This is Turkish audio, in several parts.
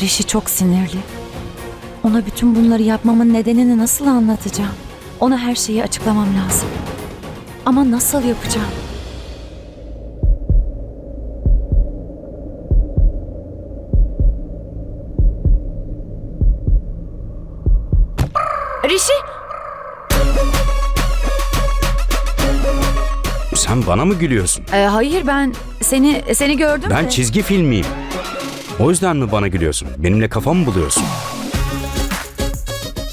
Rishi çok sinirli. Ona bütün bunları yapmamın nedenini nasıl anlatacağım? Ona her şeyi açıklamam lazım. Ama nasıl yapacağım? Rishi! Sen bana mı gülüyorsun? Ee, hayır ben seni seni gördüm Ben de. çizgi filmiyim. O yüzden mi bana gülüyorsun? Benimle kafa mı buluyorsun?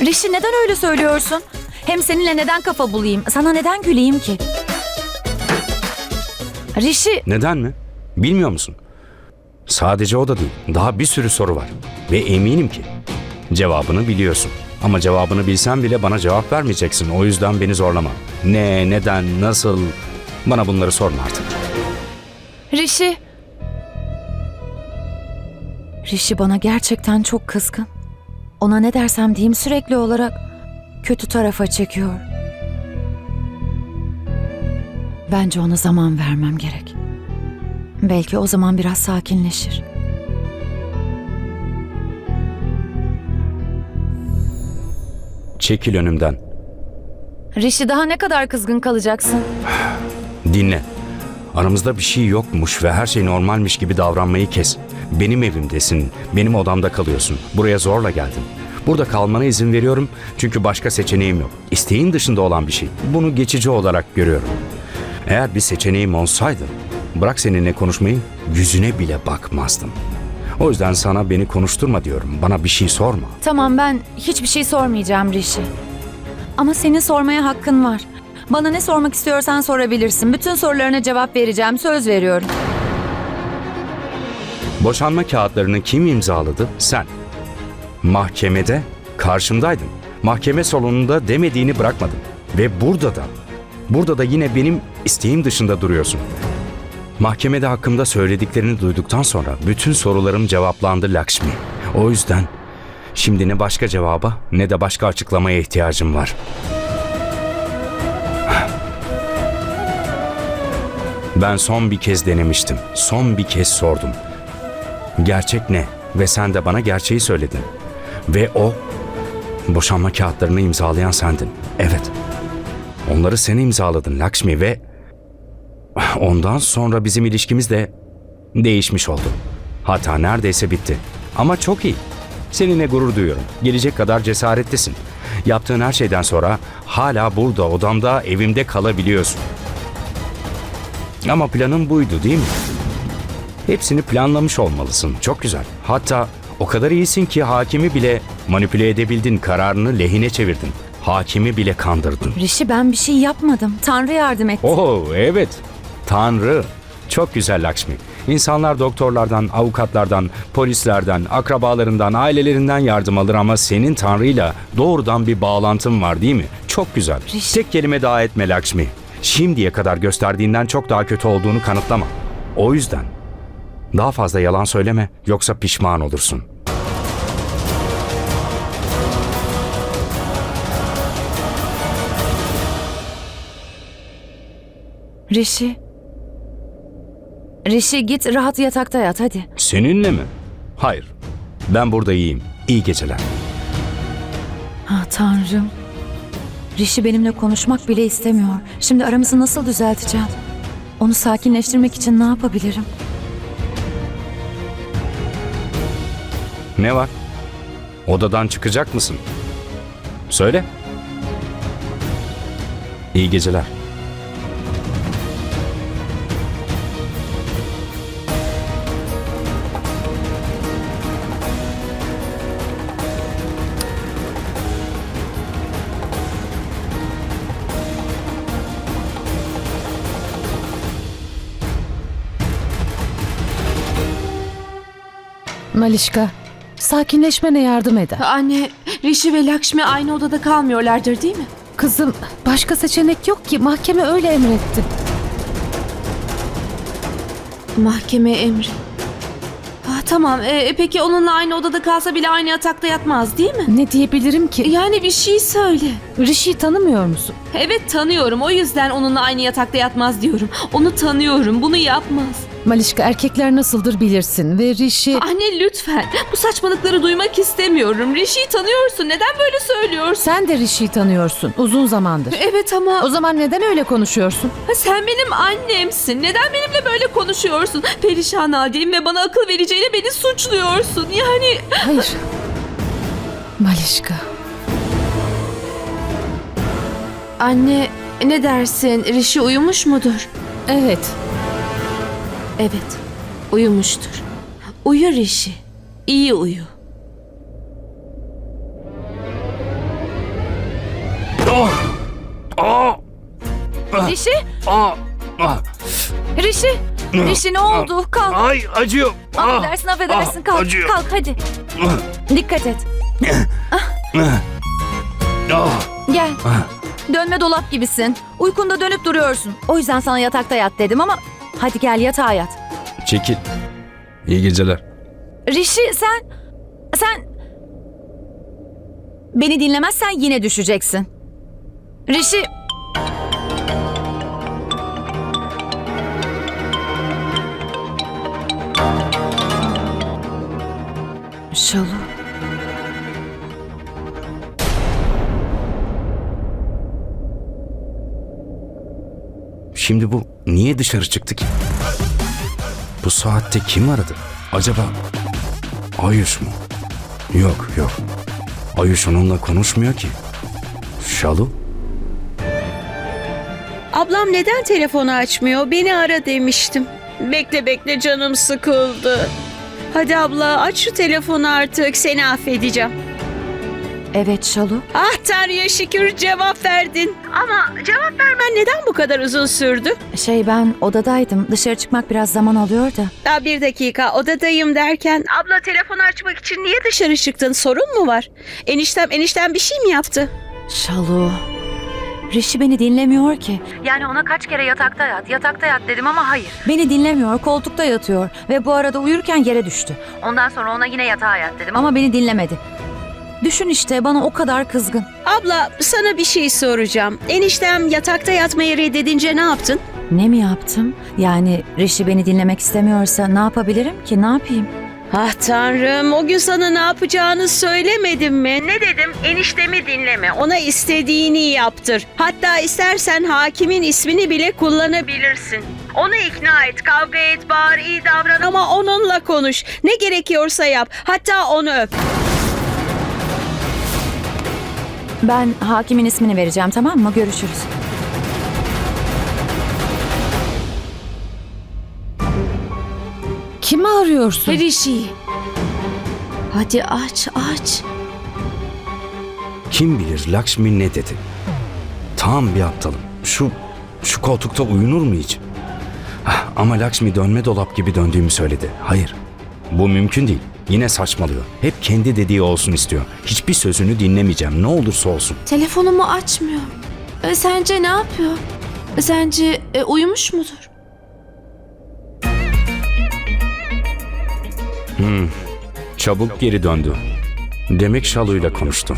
Rishi neden öyle söylüyorsun? Hem seninle neden kafa bulayım? Sana neden güleyim ki? Rishi Neden mi? Bilmiyor musun? Sadece o da değil. Daha bir sürü soru var. Ve eminim ki cevabını biliyorsun. Ama cevabını bilsen bile bana cevap vermeyeceksin. O yüzden beni zorlama. Ne, neden, nasıl? Bana bunları sorma artık. Rishi. Rishi bana gerçekten çok kızgın. Ona ne dersem diyeyim sürekli olarak kötü tarafa çekiyor. Bence ona zaman vermem gerek. Belki o zaman biraz sakinleşir. Çekil önümden. Rishi daha ne kadar kızgın kalacaksın? Dinle. Aramızda bir şey yokmuş ve her şey normalmiş gibi davranmayı kes. Benim evimdesin, benim odamda kalıyorsun. Buraya zorla geldin. Burada kalmana izin veriyorum çünkü başka seçeneğim yok. İsteğin dışında olan bir şey. Bunu geçici olarak görüyorum. Eğer bir seçeneğim olsaydı, bırak seninle konuşmayı, yüzüne bile bakmazdım. O yüzden sana beni konuşturma diyorum. Bana bir şey sorma. Tamam ben hiçbir şey sormayacağım Rishi. Ama senin sormaya hakkın var. Bana ne sormak istiyorsan sorabilirsin. Bütün sorularına cevap vereceğim. Söz veriyorum. Boşanma kağıtlarını kim imzaladı? Sen. Mahkemede karşımdaydın. Mahkeme salonunda demediğini bırakmadın. Ve burada da, burada da yine benim isteğim dışında duruyorsun. Mahkemede hakkımda söylediklerini duyduktan sonra bütün sorularım cevaplandı Lakshmi. O yüzden şimdi ne başka cevaba ne de başka açıklamaya ihtiyacım var. Ben son bir kez denemiştim. Son bir kez sordum. Gerçek ne? Ve sen de bana gerçeği söyledin. Ve o boşanma kağıtlarını imzalayan sendin. Evet. Onları sen imzaladın Lakshmi ve ondan sonra bizim ilişkimiz de değişmiş oldu. Hatta neredeyse bitti. Ama çok iyi. Seninle gurur duyuyorum. Gelecek kadar cesaretlisin. Yaptığın her şeyden sonra hala burada odamda evimde kalabiliyorsun. Ama planın buydu değil mi? Hepsini planlamış olmalısın. Çok güzel. Hatta o kadar iyisin ki hakimi bile manipüle edebildin, kararını lehine çevirdin. Hakimi bile kandırdın. Rishi ben bir şey yapmadım. Tanrı yardım etti. Oo evet. Tanrı. Çok güzel Lakshmi. İnsanlar doktorlardan, avukatlardan, polislerden, akrabalarından, ailelerinden yardım alır ama senin Tanrı'yla doğrudan bir bağlantın var değil mi? Çok güzel. Rishi- Tek kelime daha etme Lakshmi. Şimdiye kadar gösterdiğinden çok daha kötü olduğunu kanıtlama. O yüzden daha fazla yalan söyleme yoksa pişman olursun. Rishi. Rishi git rahat yatakta yat hadi. Seninle mi? Hayır. Ben burada iyiyim. İyi geceler. Ah Tanrım. Rishi benimle konuşmak bile istemiyor. Şimdi aramızı nasıl düzelteceğim? Onu sakinleştirmek için ne yapabilirim? Ne var? Odadan çıkacak mısın? Söyle. İyi geceler. Malişka, sakinleşmene yardım eder. Anne, Rishi ve Lakshmi aynı odada kalmıyorlardır değil mi? Kızım, başka seçenek yok ki. Mahkeme öyle emretti. Mahkeme emri. Ah, tamam, e, peki onunla aynı odada kalsa bile aynı yatakta yatmaz değil mi? Ne diyebilirim ki? Yani bir şey söyle. Rishi'yi tanımıyor musun? Evet tanıyorum, o yüzden onunla aynı yatakta yatmaz diyorum. Onu tanıyorum, bunu yapmaz. Malişka erkekler nasıldır bilirsin ve Rishi... Anne lütfen. Bu saçmalıkları duymak istemiyorum. Rishi'yi tanıyorsun. Neden böyle söylüyorsun? Sen de Rishi'yi tanıyorsun uzun zamandır. Evet ama O zaman neden öyle konuşuyorsun? Ha, sen benim annemsin. Neden benimle böyle konuşuyorsun? Perişan haldeyim ve bana akıl vereceğine beni suçluyorsun. Yani Hayır. Malişka. anne ne dersin? Rishi uyumuş mudur? Evet. Evet. Uyumuştur. Uyu Rishi. İyi uyu. Oh! Oh! Rişi, Ah! Ah! Rişi, Rişi ne oldu? Kalk. Ay acıyor. Ah! Affedersin, affedersin. Ah, Kalk, acıyor. kalk hadi. Dikkat et. Ah! Gel. Ah! Dönme dolap gibisin. Uykunda dönüp duruyorsun. O yüzden sana yatakta yat dedim ama hadi gel yatağa yat. Çekil. İyi geceler. Rişi sen sen beni dinlemezsen yine düşeceksin. Rişi Şalu. Şimdi bu niye dışarı çıktı ki? Bu saatte kim aradı? Acaba Ayuş mu? Yok yok. Ayuş onunla konuşmuyor ki. Şalu? Ablam neden telefonu açmıyor? Beni ara demiştim. Bekle bekle canım sıkıldı. Hadi abla aç şu telefonu artık seni affedeceğim. Evet Şalu. Ah Tanrı'ya şükür cevap verdin. Ama cevap vermen neden bu kadar uzun sürdü? Şey ben odadaydım. Dışarı çıkmak biraz zaman alıyor da. Daha bir dakika odadayım derken abla telefonu açmak için niye dışarı çıktın sorun mu var? Eniştem eniştem bir şey mi yaptı? Şalu. Rişi beni dinlemiyor ki. Yani ona kaç kere yatakta yat, yatakta yat dedim ama hayır. Beni dinlemiyor, koltukta yatıyor ve bu arada uyurken yere düştü. Ondan sonra ona yine yatağa yat dedim ama beni dinlemedi. Düşün işte bana o kadar kızgın. Abla sana bir şey soracağım. Eniştem yatakta yatmayı reddedince ne yaptın? Ne mi yaptım? Yani Rişi beni dinlemek istemiyorsa ne yapabilirim ki? Ne yapayım? Ah tanrım o gün sana ne yapacağını söylemedim mi? Ne dedim? Eniştemi dinleme. Ona istediğini yaptır. Hatta istersen hakimin ismini bile kullanabilirsin. Onu ikna et, kavga et, bağır, iyi davran ama onunla konuş. Ne gerekiyorsa yap. Hatta onu öp. Ben hakimin ismini vereceğim tamam mı? Görüşürüz. Kimi arıyorsun? Rishi. Hadi aç aç. Kim bilir Lakshmi ne dedi? Tam bir aptalım. Şu şu koltukta uyunur mu hiç? Ah, Ama Lakshmi dönme dolap gibi döndüğümü söyledi. Hayır. Bu mümkün değil. Yine saçmalıyor. Hep kendi dediği olsun istiyor. Hiçbir sözünü dinlemeyeceğim. Ne olursa olsun. Telefonumu açmıyor. E, sence ne yapıyor? E, Sence e, uyumuş mudur? Çabuk geri döndü. Demek Şalu'yla konuştu.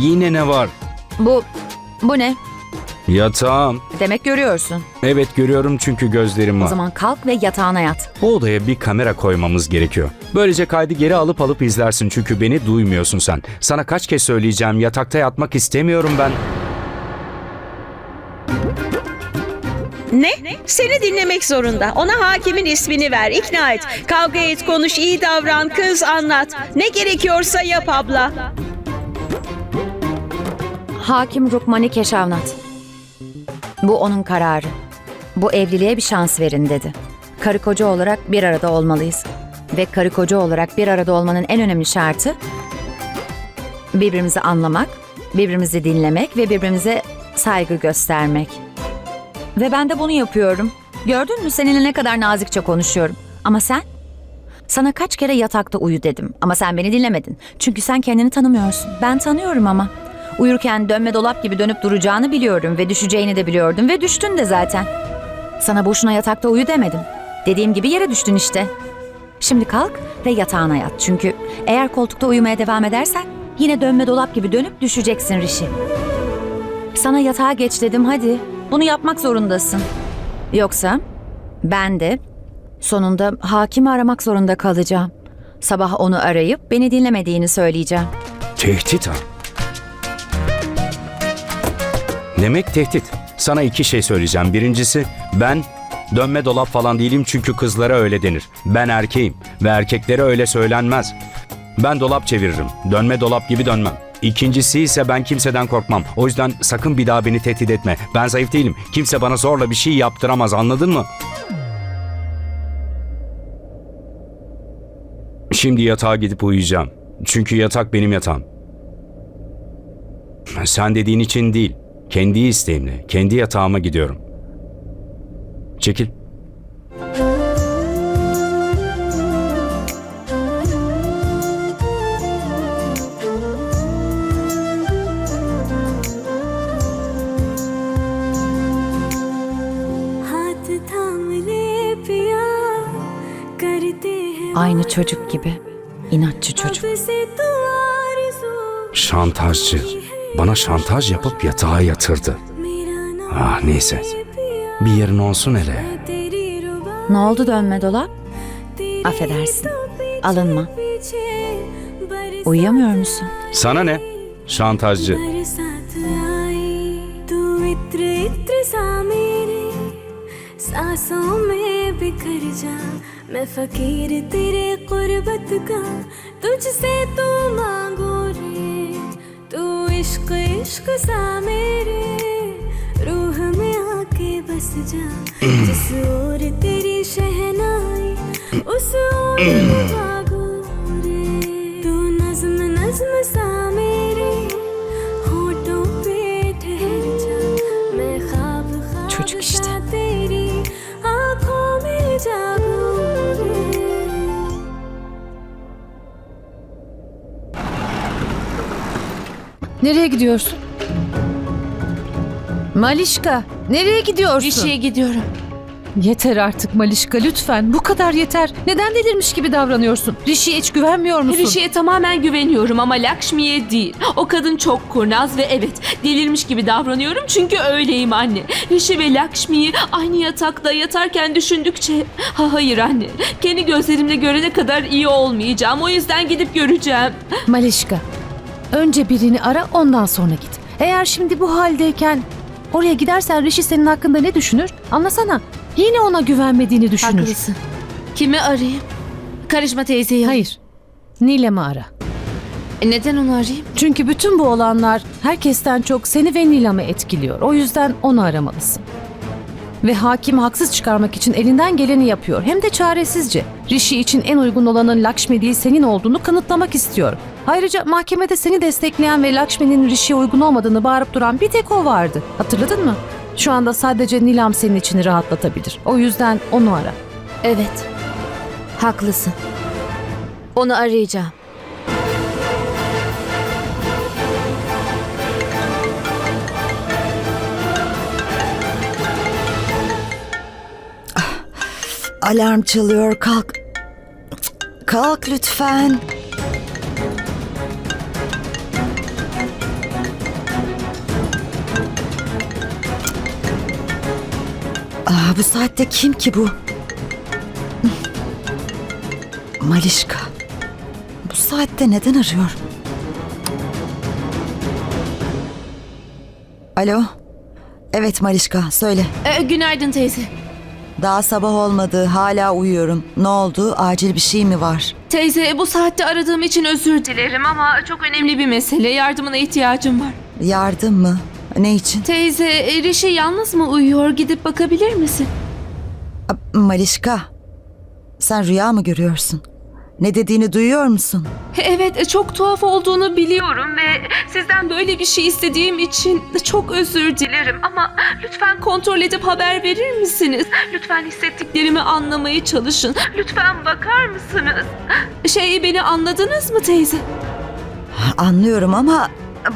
Yine ne var? Bu, bu ne? Yatağım. Demek görüyorsun. Evet görüyorum çünkü gözlerim O var. zaman kalk ve yatağına yat. Bu odaya bir kamera koymamız gerekiyor. Böylece kaydı geri alıp alıp izlersin çünkü beni duymuyorsun sen. Sana kaç kez söyleyeceğim yatakta yatmak istemiyorum ben. Ne? Seni dinlemek zorunda. Ona hakimin ismini ver, ikna et. Kavga et, konuş, iyi davran, kız anlat. Ne gerekiyorsa yap abla. Hakim Rukmani Keşavnat. Bu onun kararı. Bu evliliğe bir şans verin dedi. Karı koca olarak bir arada olmalıyız. Ve karı koca olarak bir arada olmanın en önemli şartı birbirimizi anlamak, birbirimizi dinlemek ve birbirimize saygı göstermek. Ve ben de bunu yapıyorum. Gördün mü seninle ne kadar nazikçe konuşuyorum. Ama sen? Sana kaç kere yatakta uyu dedim ama sen beni dinlemedin. Çünkü sen kendini tanımıyorsun. Ben tanıyorum ama. Uyurken dönme dolap gibi dönüp duracağını biliyorum ve düşeceğini de biliyordum ve düştün de zaten. Sana boşuna yatakta uyu demedim. Dediğim gibi yere düştün işte. Şimdi kalk ve yatağına yat. Çünkü eğer koltukta uyumaya devam edersen yine dönme dolap gibi dönüp düşeceksin Rişi. Sana yatağa geç dedim hadi. Bunu yapmak zorundasın. Yoksa ben de sonunda hakimi aramak zorunda kalacağım. Sabah onu arayıp beni dinlemediğini söyleyeceğim. Tehdit ha. Demek tehdit. Sana iki şey söyleyeceğim. Birincisi ben dönme dolap falan değilim çünkü kızlara öyle denir. Ben erkeğim ve erkeklere öyle söylenmez. Ben dolap çeviririm. Dönme dolap gibi dönmem. İkincisi ise ben kimseden korkmam. O yüzden sakın bir daha beni tehdit etme. Ben zayıf değilim. Kimse bana zorla bir şey yaptıramaz anladın mı? Şimdi yatağa gidip uyuyacağım. Çünkü yatak benim yatağım. Sen dediğin için değil. Kendi isteğimle, kendi yatağıma gidiyorum. Çekil. Aynı çocuk gibi. inatçı çocuk. Şantajcı Bana şantaj yapıp yatağa yatırdı. मेरा नाम Ah neyse. पिया Bir yerin olsun hele. तेरी रुबा Ne oldu dönme dolap? तेरी Affedersin. तो पीछे Alınma. पीछे बरसात Uyuyamıyor musun? Sana ne? Şantajcı. बरसात आई तू इत्र इत्र सा मेरे सांसों में बिखर जा मैं फकीर तेरे कुर्बत का तुझसे तू मांगो रे तू इश्क इश्क सा मेरे रूह में आके बस जा। जिस ओर तेरी शहनाई, उस ओर मैं रे। तू नज्म नज्म सा Nereye gidiyorsun? Malişka, nereye gidiyorsun? Rişi'ye gidiyorum. Yeter artık Malişka lütfen. Bu kadar yeter. Neden delirmiş gibi davranıyorsun? Rişi'ye hiç güvenmiyor musun? Rişi'ye tamamen güveniyorum ama Lakshmi'ye değil. O kadın çok kurnaz ve evet delirmiş gibi davranıyorum çünkü öyleyim anne. Rişi ve Lakshmi'yi aynı yatakta yatarken düşündükçe... Ha hayır anne. Kendi gözlerimle görene kadar iyi olmayacağım. O yüzden gidip göreceğim. Malişka, önce birini ara ondan sonra git. Eğer şimdi bu haldeyken oraya gidersen Rişi senin hakkında ne düşünür? Anlasana. Yine ona güvenmediğini düşünür. Haklısın. Kimi arayayım? Karışma teyzeyi. Hayır. Nilem'i ara. E, Neden onu arayayım? Çünkü bütün bu olanlar herkesten çok seni ve Nilam'ı etkiliyor. O yüzden onu aramalısın. Ve hakim haksız çıkarmak için elinden geleni yapıyor. Hem de çaresizce. Rishi için en uygun olanın Lakshmi değil senin olduğunu kanıtlamak istiyor. Ayrıca mahkemede seni destekleyen ve Lakshmi'nin Rishi'ye uygun olmadığını bağırıp duran bir tek o vardı. Hatırladın mı? Şu anda sadece Nilam senin içini rahatlatabilir. O yüzden onu ara. Evet. Haklısın. Onu arayacağım. Alarm çalıyor kalk. Kalk lütfen. Bu saatte kim ki bu? Malişka. Bu saatte neden arıyor? Alo. Evet Malişka söyle. E, günaydın teyze. Daha sabah olmadı. Hala uyuyorum. Ne oldu? Acil bir şey mi var? Teyze bu saatte aradığım için özür dilerim ama çok önemli bir mesele. Yardımına ihtiyacım var. Yardım mı? Ne için? Teyze Rişi yalnız mı uyuyor? Gidip bakabilir misin? Malişka. Sen rüya mı görüyorsun? Ne dediğini duyuyor musun? Evet çok tuhaf olduğunu biliyorum ve sizden böyle bir şey istediğim için çok özür dilerim ama lütfen kontrol edip haber verir misiniz? Lütfen hissettiklerimi anlamaya çalışın. Lütfen bakar mısınız? Şey beni anladınız mı teyze? Anlıyorum ama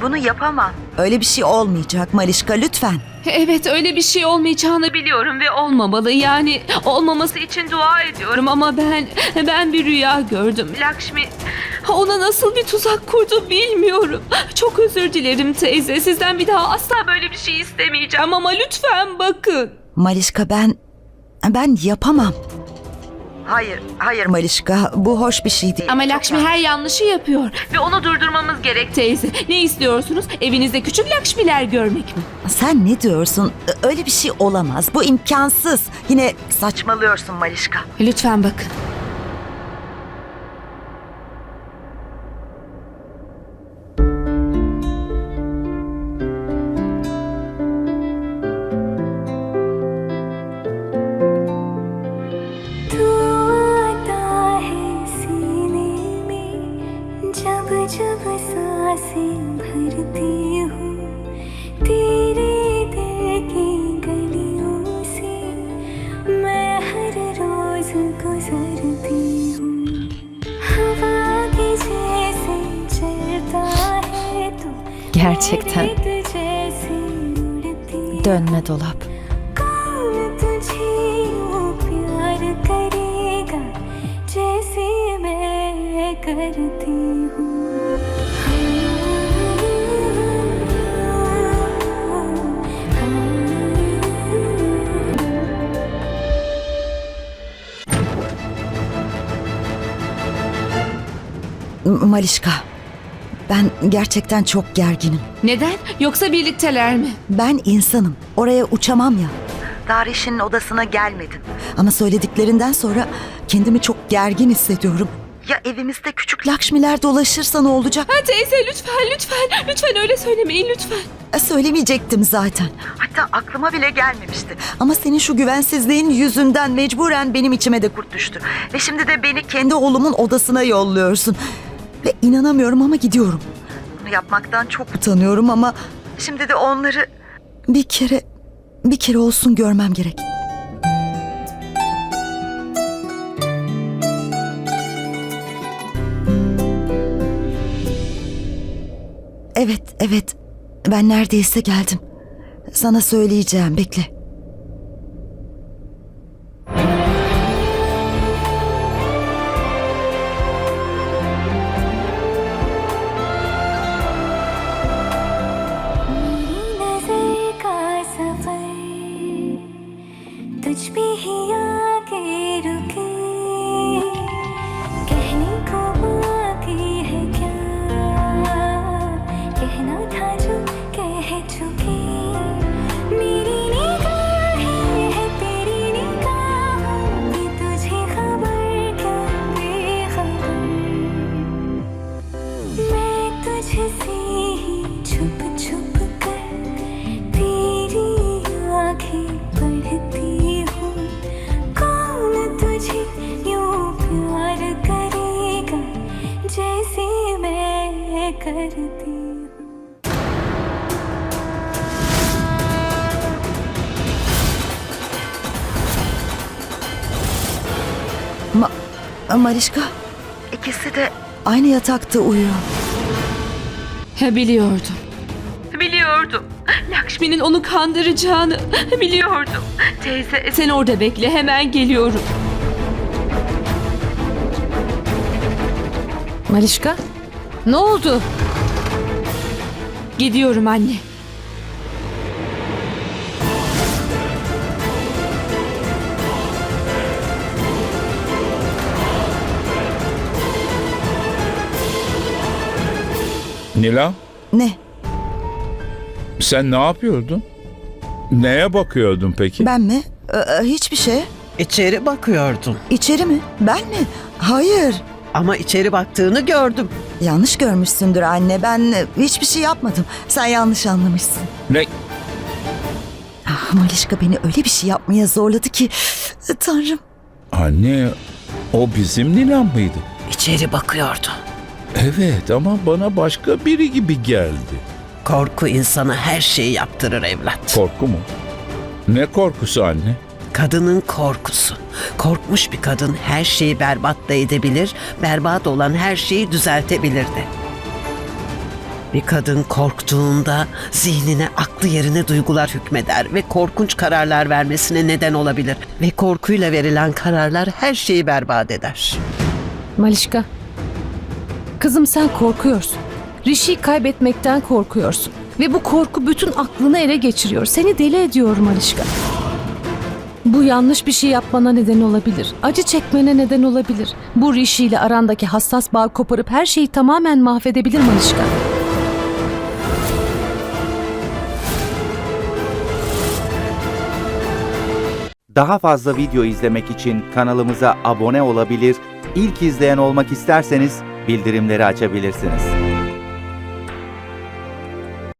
Bunu yapamam. Öyle bir şey olmayacak Malişka lütfen. Evet öyle bir şey olmayacağını biliyorum ve olmamalı. Yani olmaması için dua ediyorum ama ben ben bir rüya gördüm. Lakshmi ona nasıl bir tuzak kurdu bilmiyorum. Çok özür dilerim teyze. Sizden bir daha asla böyle bir şey istemeyeceğim ama lütfen bakın. Malişka ben ben yapamam. Hayır, hayır Malişka. Bu hoş bir şey değil. Ama Lakshmi her yanlışı yapıyor ve onu durdurmamız gerek teyze. Ne istiyorsunuz? Evinizde küçük Lakshmiler görmek mi? Sen ne diyorsun? Öyle bir şey olamaz. Bu imkansız. Yine saçmalıyorsun Malişka. Lütfen bakın. dönme dolap. कौन तुझे यूं प्यार करेगा जैसे मैं करती हूँ M- Malişka, ben gerçekten çok gerginim. Neden? Yoksa birlikteler mi? Ben insanım. Oraya uçamam ya. Dariş'in odasına gelmedim. Ama söylediklerinden sonra kendimi çok gergin hissediyorum. Ya evimizde küçük Lakşmiler dolaşırsa ne olacak? Ha teyze lütfen lütfen lütfen öyle söylemeyin lütfen. E, Söylemeyecektim zaten. Hatta aklıma bile gelmemişti. Ama senin şu güvensizliğin yüzünden mecburen benim içime de kurt düştü. Ve şimdi de beni kendi oğlumun odasına yolluyorsun. Ve inanamıyorum ama gidiyorum. Yapmaktan çok utanıyorum ama şimdi de onları bir kere bir kere olsun görmem gerek. Evet, evet. Ben neredeyse geldim. Sana söyleyeceğim. Bekle. तुझसे ही छुप छुप कर तेरी आंखें पढ़ती हूँ कौन तुझे यूं प्यार करेगा जैसे मैं करती हूँ Ma Malişka. İkisi de aynı yatakta uyuyor. Ha, biliyordum. Biliyordum. Lakshmi'nin onu kandıracağını biliyordum. Teyze sen orada bekle hemen geliyorum. Malişka, ne oldu? Gidiyorum anne. Nila, Ne? sen ne yapıyordun? Neye bakıyordun peki? Ben mi? Ee, hiçbir şey. İçeri bakıyordum İçeri mi? Ben mi? Hayır. ama içeri baktığını gördüm. Yanlış görmüşsündür anne. Ben e, hiçbir şey yapmadım. Sen yanlış anlamışsın. Ne? Ah, Malişka beni öyle bir şey yapmaya zorladı ki. Tanrım. Anne, o bizim Nilan mıydı? İçeri bakıyordu. Evet ama bana başka biri gibi geldi. Korku insana her şeyi yaptırır evlat. Korku mu? Ne korkusu anne? Kadının korkusu. Korkmuş bir kadın her şeyi berbat da edebilir, berbat olan her şeyi düzeltebilirdi. Bir kadın korktuğunda zihnine aklı yerine duygular hükmeder ve korkunç kararlar vermesine neden olabilir. Ve korkuyla verilen kararlar her şeyi berbat eder. Malişka. Kızım sen korkuyorsun. Rishi'yi kaybetmekten korkuyorsun. Ve bu korku bütün aklını ele geçiriyor. Seni deli ediyor Malişka. Bu yanlış bir şey yapmana neden olabilir. Acı çekmene neden olabilir. Bu Rishi ile arandaki hassas bağ koparıp her şeyi tamamen mahvedebilir Malişka. Daha fazla video izlemek için kanalımıza abone olabilir, ilk izleyen olmak isterseniz bildirimleri açabilirsiniz.